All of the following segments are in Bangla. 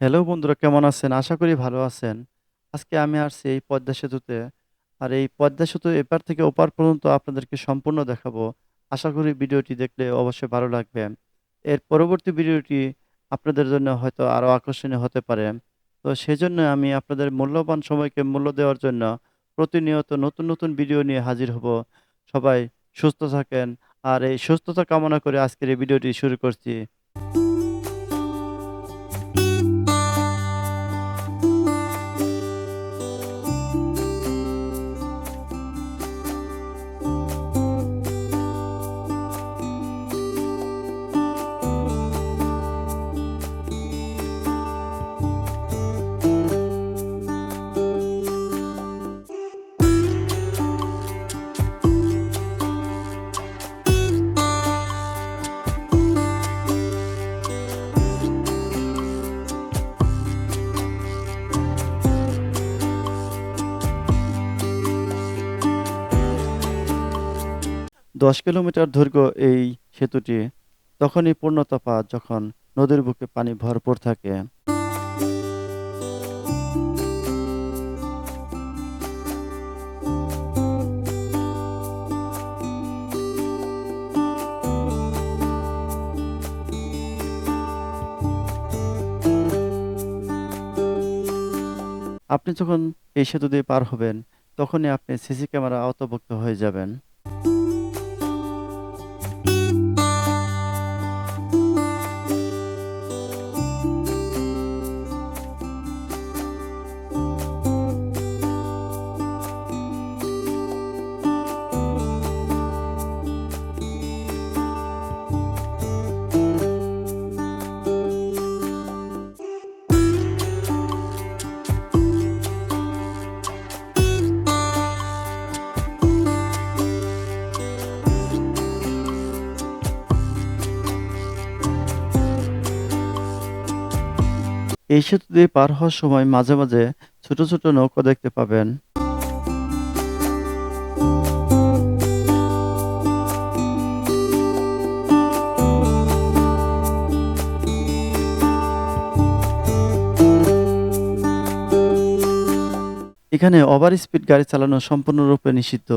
হ্যালো বন্ধুরা কেমন আছেন? আশা করি ভালো আছেন। আজকে আমি আসছি এই পদ্মা সেতুতে। আর এই পদ্মা সেতুর এপার থেকে ওপার পর্যন্ত আপনাদেরকে সম্পূর্ণ দেখাবো। আশা করি ভিডিওটি দেখলে অবশ্যই ভালো লাগবে। এর পরবর্তী ভিডিওটি আপনাদের জন্য হয়তো আরও আকর্ষণীয় হতে পারে। তো সেজন্য আমি আপনাদের মূল্যবান সময়কে মূল্য দেওয়ার জন্য প্রতিনিয়ত নতুন, নতুন ভিডিও নিয়ে হাজির হব। সবাই সুস্থ থাকেন। আর এই সুস্থতা কামনা করে আজকের এই ভিডিওটি শুরু করছি। ১০ কিলোমিটার দৈর্ঘ্য এই সেতুটি তখনই পূর্ণতা পায় যখন নদীর বুকে পানি ভরপুর থাকে। আপনি যখন এই সেতু দিয়ে পার হবেন, তখনই আপনি সিসি ক্যামেরা আওতাভুক্ত হয়ে যাবেন। এই সেতু দিয়ে পার হওয়ার সময় মাঝে, মাঝে ছোট, ছোট নৌকা দেখতে পাবেন। এখানে ওভার স্পিড গাড়ি চালানো সম্পূর্ণরূপে নিষিদ্ধ।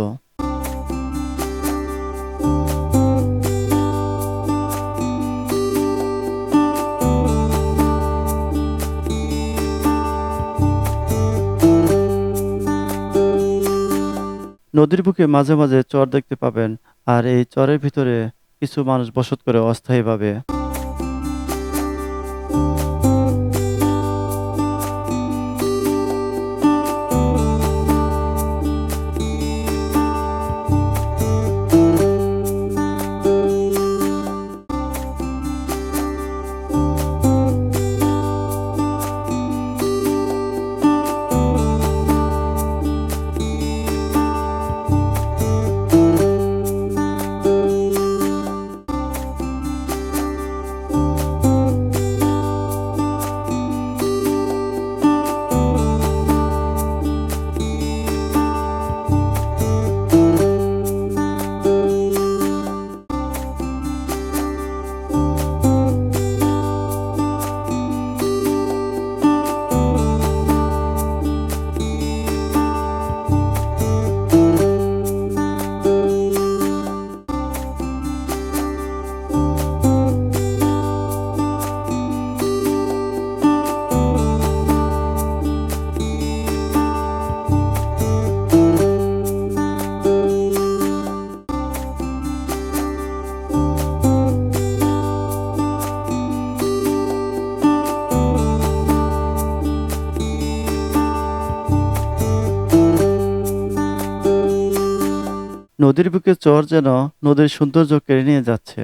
নদীর বুকে মাঝে, মাঝে চর দেখতে পাবেন। আর এই চরের ভিতরে কিছু মানুষ বসত করে অস্থায়ীভাবে। নদীর বুকে চর যেন নদীর সৌন্দর্য কেড়ে নিয়ে যাচ্ছে।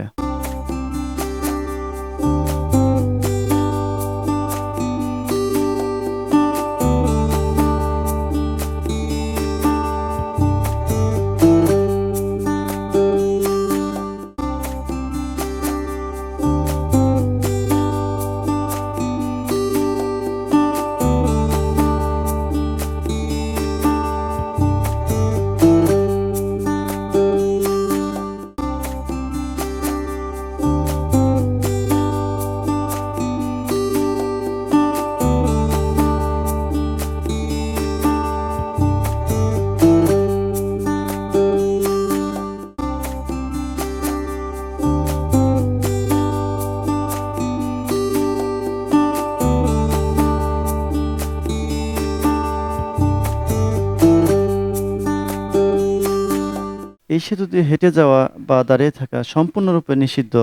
এই সেতু দিয়ে হেঁটে যাওয়া বা দাঁড়িয়ে থাকা সম্পূর্ণরূপে নিষিদ্ধ।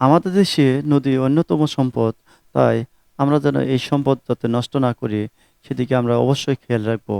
আমাদের দেশে নদী অন্যতম সম্পদ, তাই আমরা যেন এই সম্পদ যাতে নষ্ট না করি, সেদিকে আমরা অবশ্যই খেয়াল রাখব।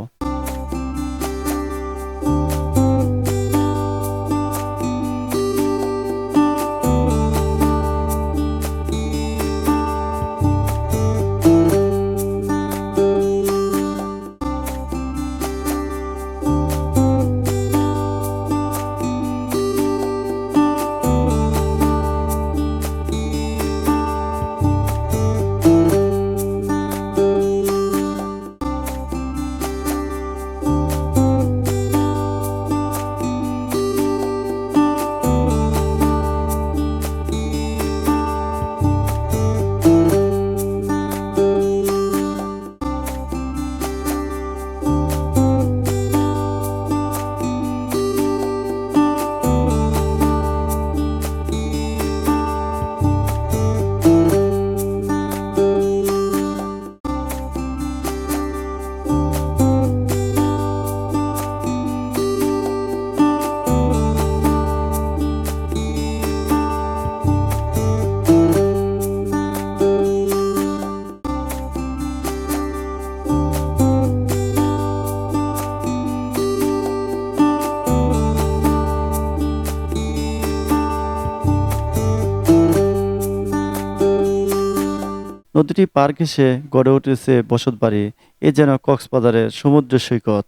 নদীটি পার ঘেঁষে গড়ে উঠেছে বসতবাড়ি। এ যেন কক্সবাজারের সমুদ্র সৈকত।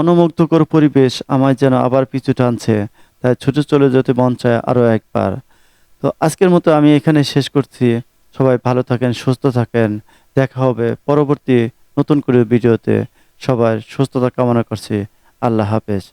মনোমুগ্ধকর পরিবেশ আমায় যেন আবার পিছু টানছে, তাই ছুটে চলে যেতে মন চায় আরও একবার। তো আজকের মতো আমি এখানে শেষ করছি। সবাই ভালো থাকেন, সুস্থ থাকেন। দেখা হবে পরবর্তী নতুন করে ভিডিওতে। সবার সুস্থতা কামনা করছি। আল্লাহ হাফেজ।